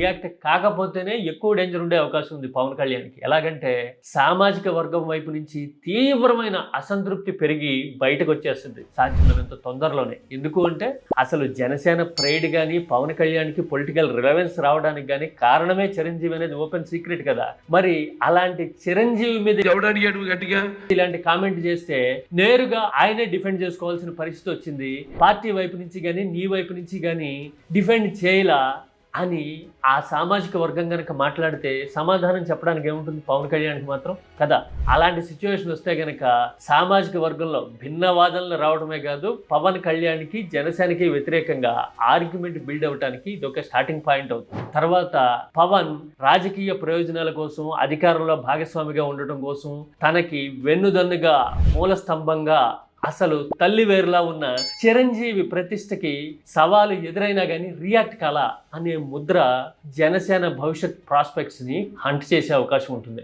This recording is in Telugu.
రియాక్ట్ కాకపోతేనే ఎక్కువ డేంజర్ ఉండే అవకాశం ఉంది పవన్ కళ్యాణ్కి. ఎలాగంటే సామాజిక వర్గం వైపు నుంచి తీవ్రమైన అసంతృప్తి పెరిగి బయటకు వచ్చేస్తుంది. సాధ్యమైనంత తొందరలోనే. ఎందుకు అంటే అసలు జనసేన ప్రైడ్ కానీ పవన్ కళ్యాణ్కి పొలిటికల్ రిలవెన్స్ రావడానికి కానీ కారణమే చిరంజీవి అనేది ఓపెన్ సీక్రెట్ కదా. మరి అలాంటి చిరంజీవి మీద ఇలాంటి కామెంట్ చేస్తే నేరుగా ఆయనే డిఫెండ్ చేసుకోవాల్సిన పరిస్థితి వచ్చింది. పార్టీ వైపు నుంచి కానీ నీ వైపు నుంచి కానీ డిఫెండ్ చేయలా అని ఆ సామాజిక వర్గం కనుక మాట్లాడితే సమాధానం చెప్పడానికి ఏముంటుంది? పవన్ కళ్యాణ్కి మాత్రం? కదా? అలాంటి సిచ్యువేషన్ వస్తే గనక సామాజిక వర్గంలో భిన్న వాదనలు రావడమే కాదు పవన్ కళ్యాణ్కి జనసేనకి వ్యతిరేకంగా ఆర్గ్యుమెంట్ బిల్డ్ అవడానికి ఇది ఒక స్టార్టింగ్ పాయింట్ అవుతుంది. తర్వాత పవన్ రాజకీయ ప్రయోజనాల కోసం అధికారంలో భాగస్వామిగా ఉండటం కోసం తనకి వెన్నుదన్నుగా మూల స్తంభంగా అసలు తల్లి వేరులా ఉన్న చిరంజీవి ప్రతిష్టకి సవాలు ఎదురైనా కానీ రియాక్ట్ కాలా అనే ముద్ర జనసేన భవిష్యత్ ప్రాస్పెక్ట్స్ని హంట్ చేసే అవకాశం ఉంటుంది.